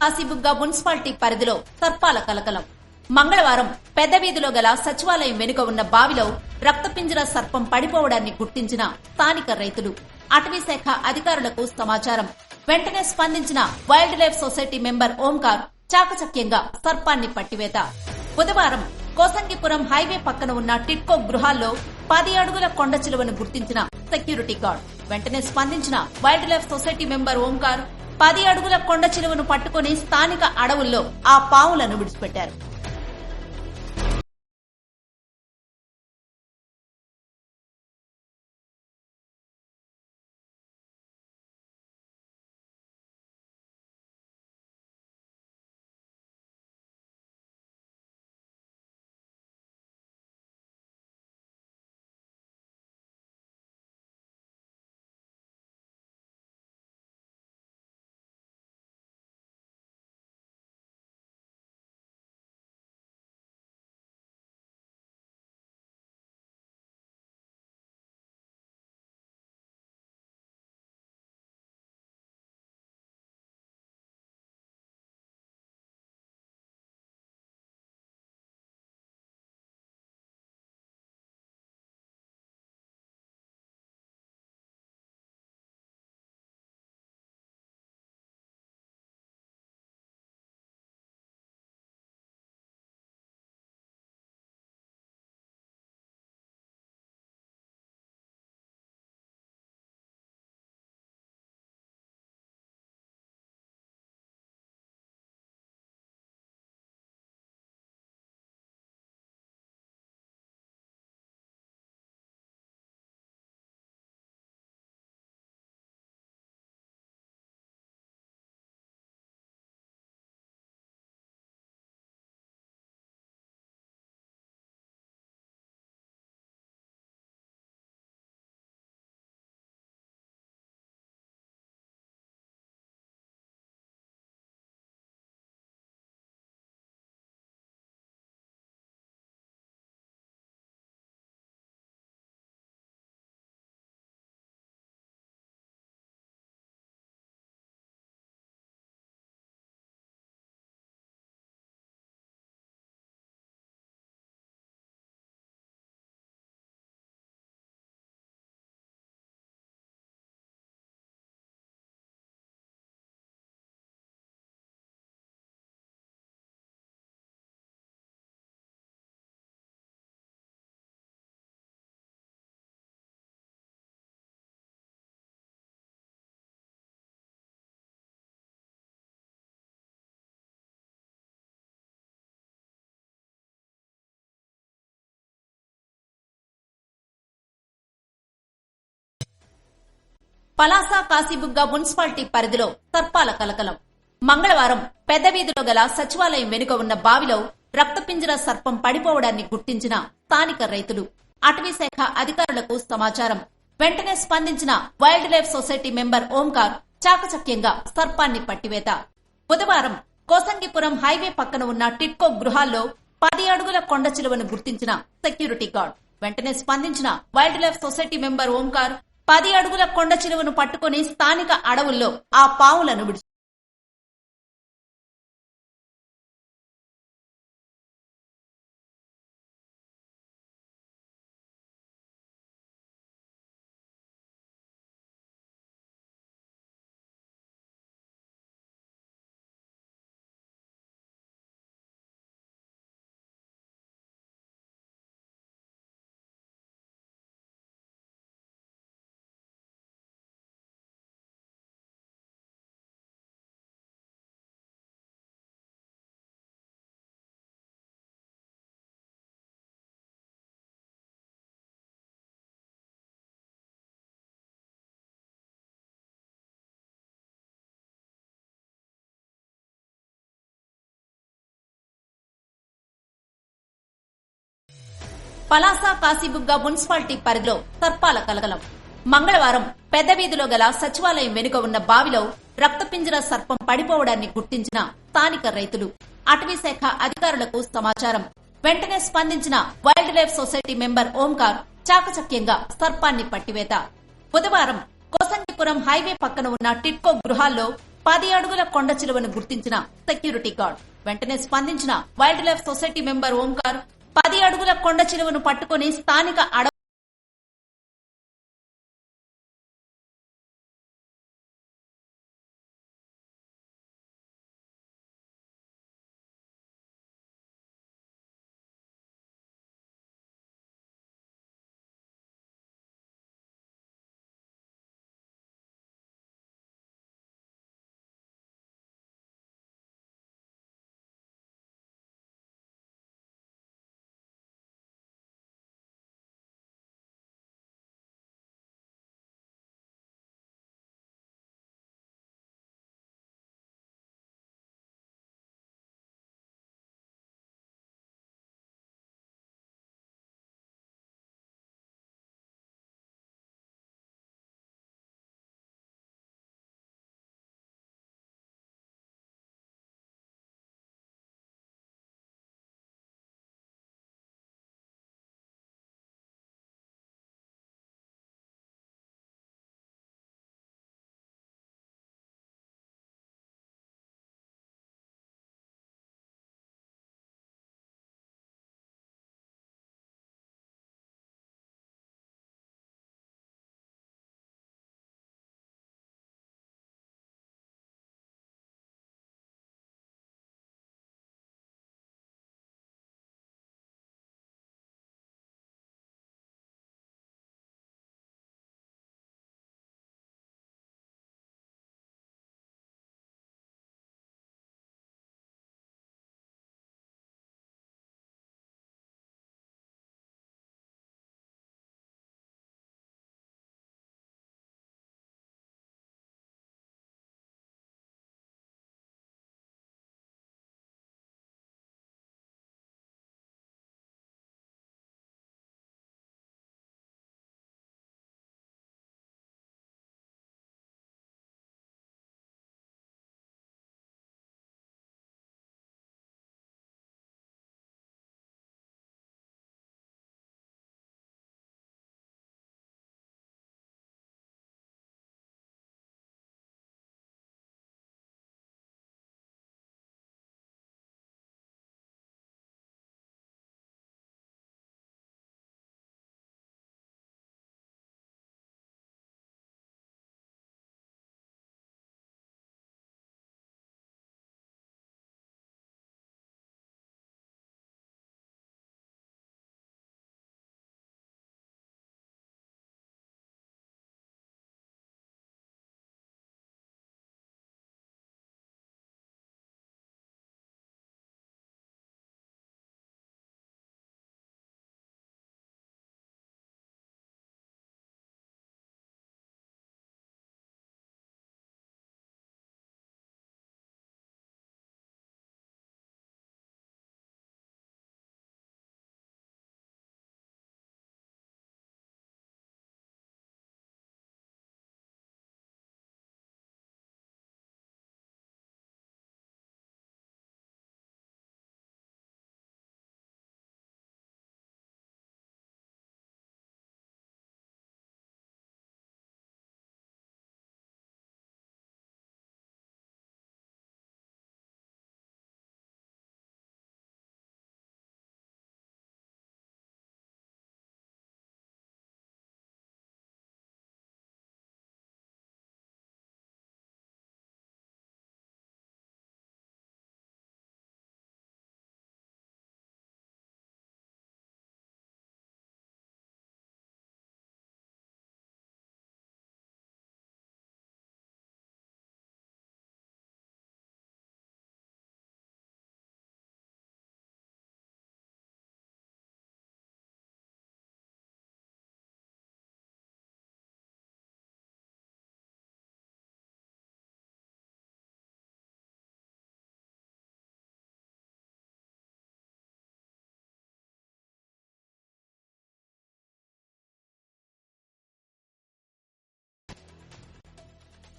Kashibugga municipality పరిధిలో సర్పాల కలకలం. మంగళవారం పెద్ద వీధిలో గల సచివాలయం వెనుక ఉన్న బావిలో రక్తపింజర సర్పం పడిపోవడాన్ని గుర్తించిన స్థానిక రైతులు. అటవీ శాఖ అధికారులకు సమాచారం. వెంటనే స్పందించిన wildlife society member Omkar చాకచక్యంగా సర్పాన్ని పట్టివేత. బుధవారం కోసంగిపురం హైవే పక్కన ఉన్న టిట్కో గృహాల్లో పది అడుగుల కొండ చిలువను గుర్తించిన సెక్యూరిటీ గార్డ్. వెంటనే స్పందించిన wildlife society member Omkar పది అడుగుల కొండ చిలువను పట్టుకుని స్థానిక అడవుల్లో ఆ పావులను విడిచిపెట్టారు. పలాస కాశీబుగ్గ మున్సిపాలిటీ పరిధిలో సర్పాల కలకలం. మంగళవారం పెద్ద వీధిలో గల సచివాలయం వెనుక ఉన్న బావిలో రక్తపింజర సర్పం పడిపోవడాన్ని గుర్తించిన స్థానిక రైతులు. అటవీశాఖ అధికారులకు సమాచారం. వెంటనే స్పందించిన wildlife society member Omkar చాకచక్యంగా సర్పాన్ని పట్టివేత. బుధవారం కోసంగిపురం హైవే పక్కన ఉన్న టిట్కో గృహాల్లో పది అడుగుల కొండ చిలువను గుర్తించిన సెక్యూరిటీ గార్డ్. వెంటనే స్పందించిన wildlife society member Omkar పది అడుగుల కొండ చిలువను పట్టుకుని స్థానిక అడవుల్లో ఆ పావులను విడిచి పలాస కాశీబుగ్గ మున్సిపాలిటీ పరిధిలో సర్పాల కలకలం. మంగళవారం పెద్ద వీధిలో గల సచివాలయం వెనుక ఉన్న బావిలో రక్తపింజర సర్పం పడిపోవడాన్ని గుర్తించిన స్థానిక రైతులు. అటవీశాఖ అధికారులకు సమాచారం. వెంటనే స్పందించిన wildlife society member Omkar చాకచక్యంగా సర్పాన్ని పట్టివేత. బుధవారం కోసంగిపురం హైవే పక్కన ఉన్న టిట్కో గృహాల్లో పది అడుగుల కొండ చిలువను గుర్తించిన సెక్యూరిటీ గార్డ్. వెంటనే స్పందించిన wildlife society member Omkar పది అడుగుల కొండ చిలువను పట్టుకుని స్థానిక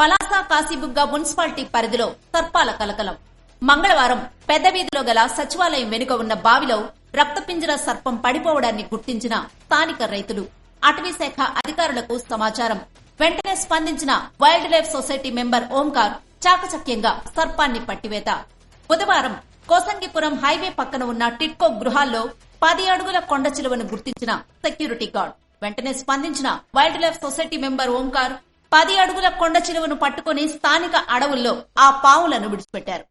పలాస కాశీబుగ్గ మున్సిపాలిటీ పరిధిలో సర్పాల కలకలం. మంగళవారం పెద్దవీధిలో గల సచివాలయం వెనుక ఉన్న బావిలో రక్తపింజర సర్పం పడిపోవడాన్ని గుర్తించిన స్థానిక రైతులు. అటవీశాఖ అధికారులకు సమాచారం. వెంటనే స్పందించిన wildlife society member Omkar చాకచక్యంగా సర్పాన్ని పట్టివేత. బుధవారం కోసంగిపురం హైవే పక్కన ఉన్న టిట్కో గృహాల్లో పది అడుగుల కొండ చిలువను గుర్తించిన సెక్యూరిటీ గార్డ్. వెంటనే స్పందించిన wildlife society member Omkar పది అడుగుల కొండ చిలువను పట్టుకుని స్థానిక అడవుల్లో ఆ పావులను విడిచిపెట్టారు.